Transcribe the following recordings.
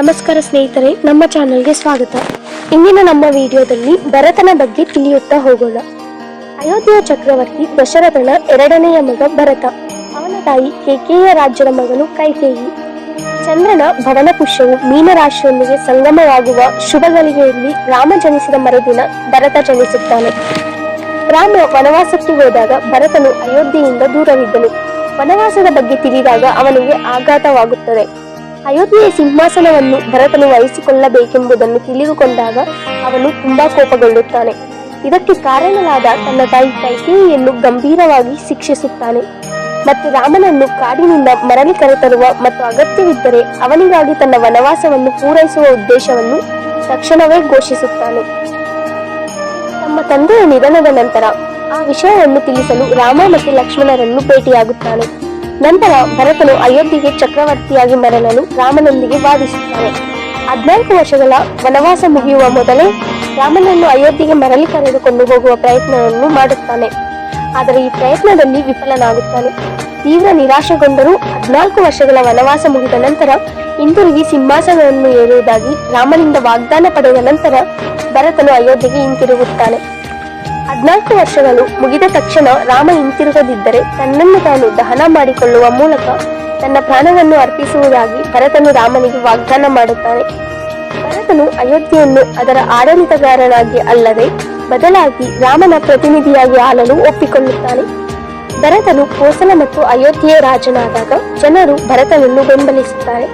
ನಮಸ್ಕಾರ ಸ್ನೇಹಿತರೆ, ನಮ್ಮ ಚಾನೆಲ್ಗೆ ಸ್ವಾಗತ. ಇಂದಿನ ನಮ್ಮ ವಿಡಿಯೋದಲ್ಲಿ ಭರತನ ಬಗ್ಗೆ ತಿಳಿಯುತ್ತಾ ಹೋಗೋಣ. ಅಯೋಧ್ಯೆಯ ಚಕ್ರವರ್ತಿ ದಶರಥನ ಎರಡನೆಯ ಮಗ ಭರತ. ಅವನ ತಾಯಿ ಕೇಕೆಯ ರಾಜ್ಯದ ಮಗನು ಕೈಕೇಯಿ. ಚಂದ್ರನ ಭವನ ಪುಷ್ಯವು ಮೀನರಾಶಿಯೊಂದಿಗೆ ಸಂಗಮವಾಗುವ ಶುಭಗಳಿಗೆಯಲ್ಲಿ ರಾಮ ಜನಿಸಿದ ಮರುದಿನ ಭರತ ಜನಿಸುತ್ತಾನೆ. ರಾಮ ವನವಾಸಕ್ಕೆ ಹೋದಾಗ ಭರತನು ಅಯೋಧ್ಯೆಯಿಂದ ದೂರವಿದ್ದನು. ವನವಾಸದ ಬಗ್ಗೆ ತಿಳಿದಾಗ ಅವನಿಗೆ ಆಘಾತವಾಗುತ್ತದೆ. ಅಯೋಧ್ಯೆಯ ಸಿಂಹಾಸನವನ್ನು ಭರತನು ವಹಿಸಿಕೊಳ್ಳಬೇಕೆಂಬುದನ್ನು ತಿಳಿದುಕೊಂಡಾಗ ಅವನು ತುಂಬಾ ಕೋಪಗೊಳ್ಳುತ್ತಾನೆ. ಇದಕ್ಕೆ ಕಾರಣನಾದ ತನ್ನ ತಾಯಿ ಕೈಕೇಯಿಯನ್ನು ಗಂಭೀರವಾಗಿ ಶಿಕ್ಷಿಸುತ್ತಾನೆ. ಮತ್ತು ರಾಮನನ್ನು ಕಾಡಿನಿಂದ ಮರಳಿ ಕರೆತರುವ ಮತ್ತು ಅಗತ್ಯವಿದ್ದರೆ ಅವನಿಗಾಗಿ ತನ್ನ ವನವಾಸವನ್ನು ಪೂರೈಸುವ ಉದ್ದೇಶವನ್ನು ತಕ್ಷಣವೇ ಘೋಷಿಸುತ್ತಾನೆ. ತಮ್ಮ ತಂದೆಯ ನಿಧನದ ನಂತರ ಆ ವಿಷಯವನ್ನು ತಿಳಿಸಲು ರಾಮ ಮತ್ತು ಲಕ್ಷ್ಮಣರನ್ನು ಭೇಟಿಯಾಗುತ್ತಾನೆ. ನಂತರ ಭರತನು ಅಯೋಧ್ಯೆಗೆ ಚಕ್ರವರ್ತಿಯಾಗಿ ಮರಳಲು ರಾಮನೊಂದಿಗೆ ವಾದಿಸುತ್ತಾನೆ. ಹದಿನಾಲ್ಕು ವರ್ಷಗಳ ವನವಾಸ ಮುಗಿಯುವ ಮೊದಲೇ ರಾಮನನ್ನು ಅಯೋಧ್ಯೆಗೆ ಮರಳಿ ಕರೆದುಕೊಂಡು ಹೋಗುವ ಪ್ರಯತ್ನವನ್ನು ಮಾಡುತ್ತಾನೆ. ಆದರೆ ಈ ಪ್ರಯತ್ನದಲ್ಲಿ ವಿಫಲನಾಗುತ್ತಾನೆ. ತೀವ್ರ ನಿರಾಶೆಗೊಂಡರೂ ಹದಿನಾಲ್ಕು ವರ್ಷಗಳ ವನವಾಸ ಮುಗಿದ ನಂತರ ಹಿಂದಿರುಗಿ ಸಿಂಹಾಸನವನ್ನು ಏರುವುದಾಗಿ ರಾಮನಿಂದ ವಾಗ್ದಾನ ಪಡೆದ ನಂತರ ಭರತನು ಅಯೋಧ್ಯೆಗೆ ಹಿಂತಿರುಗುತ್ತಾನೆ. ಹದಿನಾಲ್ಕು ವರ್ಷಗಳು ಮುಗಿದ ತಕ್ಷಣ ರಾಮ ಹಿಂತಿರುಗದಿದ್ದರೆ ತನ್ನನ್ನು ತಾನು ದಹನ ಮಾಡಿಕೊಳ್ಳುವ ಮೂಲಕ ತನ್ನ ಪ್ರಾಣವನ್ನು ಅರ್ಪಿಸುವುದಾಗಿ ಭರತನು ರಾಮನಿಗೆ ವಾಗ್ದಾನ ಮಾಡುತ್ತಾನೆ. ಭರತನು ಅಯೋಧ್ಯೆಯನ್ನು ಅದರ ಆಡಳಿತಗಾರನಾಗಿ ಅಲ್ಲದೆ ಬದಲಾಗಿ ರಾಮನ ಪ್ರತಿನಿಧಿಯಾಗಿ ಆಳಲು ಒಪ್ಪಿಕೊಳ್ಳುತ್ತಾನೆ. ಭರತನು ಕೋಸಲ ಮತ್ತು ಅಯೋಧ್ಯೆಯ ರಾಜನಾದಾಗ ಜನರು ಭರತನನ್ನು ಬೆಂಬಲಿಸುತ್ತಾರೆ.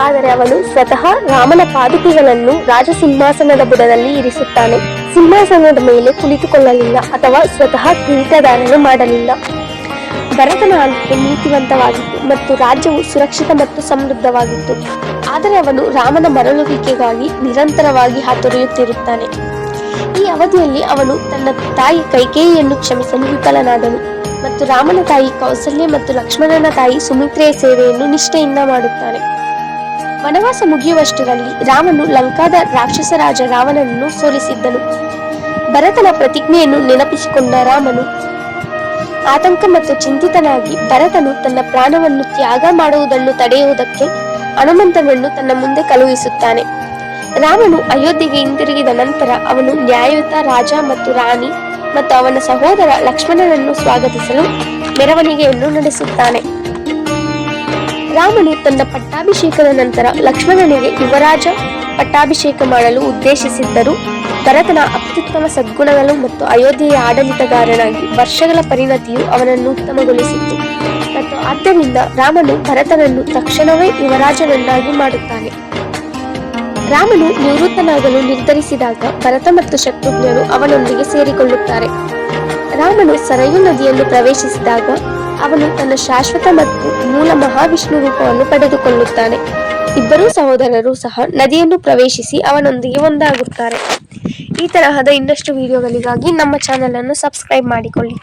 ಆದರೆ ಅವನು ಸ್ವತಃ ರಾಮನ ಪಾದುಕೆಗಳನ್ನು ರಾಜಸಿಂಹಾಸನದ ಬುಡದಲ್ಲಿ ಇರಿಸುತ್ತಾನೆ. ಸಿಂಹಾಸನದ ಮೇಲೆ ಕುಳಿತುಕೊಳ್ಳಲಿಲ್ಲ ಅಥವಾ ಸ್ವತಃ ಕಿರೀಟಧಾರಣೆ ಮಾಡಲಿಲ್ಲ. ಭರತನ ಆಳ್ವಿಕೆ ನೀತಿವಂತವಾಗಿತ್ತು ಮತ್ತು ರಾಜ್ಯವು ಸುರಕ್ಷಿತ ಮತ್ತು ಸಮೃದ್ಧವಾಗಿತ್ತು. ಆದರೆ ಅವನು ರಾಮನ ಮರಳುವಿಕೆಗಾಗಿ ನಿರಂತರವಾಗಿ ಹಾತೊರೆಯುತ್ತಿರುತ್ತಾನೆ. ಈ ಅವಧಿಯಲ್ಲಿ ಅವನು ತನ್ನ ತಾಯಿ ಕೈಕೇಯಿಯನ್ನು ಕ್ಷಮಿಸಲು ವಿಫಲನಾದನು ಮತ್ತು ರಾಮನ ತಾಯಿ ಕೌಸಲ್ಯ ಮತ್ತು ಲಕ್ಷ್ಮಣನ ತಾಯಿ ಸುಮಿತ್ರೆಯ ಸೇವೆಯನ್ನು ನಿಷ್ಠೆಯಿಂದ ಮಾಡುತ್ತಾನೆ. ವನವಾಸ ಮುಗಿಯುವಷ್ಟರಲ್ಲಿ ರಾಮನು ಲಂಕಾದ ರಾಕ್ಷಸ ರಾಜ ರಾವಣನನ್ನು ಸೋಲಿಸಿದ್ದನು. ಭರತನ ಪ್ರತಿಜ್ಞೆಯನ್ನು ನೆನಪಿಸಿಕೊಂಡ ರಾಮನು ಆತಂಕ ಮತ್ತು ಚಿಂತಿತನಾಗಿ ಭರತನು ತನ್ನ ಪ್ರಾಣವನ್ನು ತ್ಯಾಗ ಮಾಡುವುದನ್ನು ತಡೆಯುವುದಕ್ಕೆ ಹನುಮಂತನನ್ನು ತನ್ನ ಮುಂದೆ ಕಳುಹಿಸುತ್ತಾನೆ. ರಾಮನು ಅಯೋಧ್ಯೆಗೆ ಹಿಂದಿರುಗಿದ ನಂತರ ಅವನು ನ್ಯಾಯಯುತ ರಾಜ ಮತ್ತು ರಾಣಿ ಮತ್ತು ಅವನ ಸಹೋದರ ಲಕ್ಷ್ಮಣನನ್ನು ಸ್ವಾಗತಿಸಲು ಮೆರವಣಿಗೆಯನ್ನು ನಡೆಸುತ್ತಾನೆ. ರಾಮನು ತನ್ನ ಪಟ್ಟಾಭಿಷೇಕದ ನಂತರ ಲಕ್ಷ್ಮಣನಿಗೆ ಯುವರಾಜ ಪಟ್ಟಾಭಿಷೇಕ ಮಾಡಲು ಉದ್ದೇಶಿಸಿದ್ದರು. ಭರತನ ಅತ್ಯುತ್ತಮ ಸದ್ಗುಣಗಳು ಮತ್ತು ಅಯೋಧ್ಯೆಯ ಆಡಳಿತಗಾರನಾಗಿ ವರ್ಷಗಳ ಪರಿಣತಿಯು ಅವನನ್ನು ಉತ್ತಮಗೊಳಿಸಿತ್ತು. ಮತ್ತು ಆದ್ದರಿಂದ ರಾಮನು ಭರತನನ್ನು ತಕ್ಷಣವೇ ಯುವರಾಜನನ್ನಾಗಿ ಮಾಡುತ್ತಾನೆ. ರಾಮನು ನಿವೃತ್ತನಾಗಲು ನಿರ್ಧರಿಸಿದಾಗ ಭರತ ಮತ್ತು ಶತ್ರುಘ್ನರು ಅವನೊಂದಿಗೆ ಸೇರಿಕೊಳ್ಳುತ್ತಾರೆ. ರಾಮನು ಸರಯು ನದಿಯನ್ನು ಪ್ರವೇಶಿಸಿದಾಗ ಅವನು ತನ್ನ ಶಾಶ್ವತ ಮತ್ತು ಮೂಲ ಮಹಾವಿಷ್ಣು ರೂಪವನ್ನು ಪಡೆದುಕೊಳ್ಳುತ್ತಾನೆ. ಇಬ್ಬರೂ ಸಹೋದರರು ಸಹ ನದಿಯನ್ನು ಪ್ರವೇಶಿಸಿ ಅವನೊಂದಿಗೆ ಒಂದಾಗುತ್ತಾರೆ. ಈ ತರಹದ ಇನ್ನಷ್ಟು ವಿಡಿಯೋಗಳಿಗಾಗಿ ನಮ್ಮ ಚಾನೆಲ್ ಅನ್ನು ಸಬ್ಸ್ಕ್ರೈಬ್ ಮಾಡಿಕೊಳ್ಳಿ.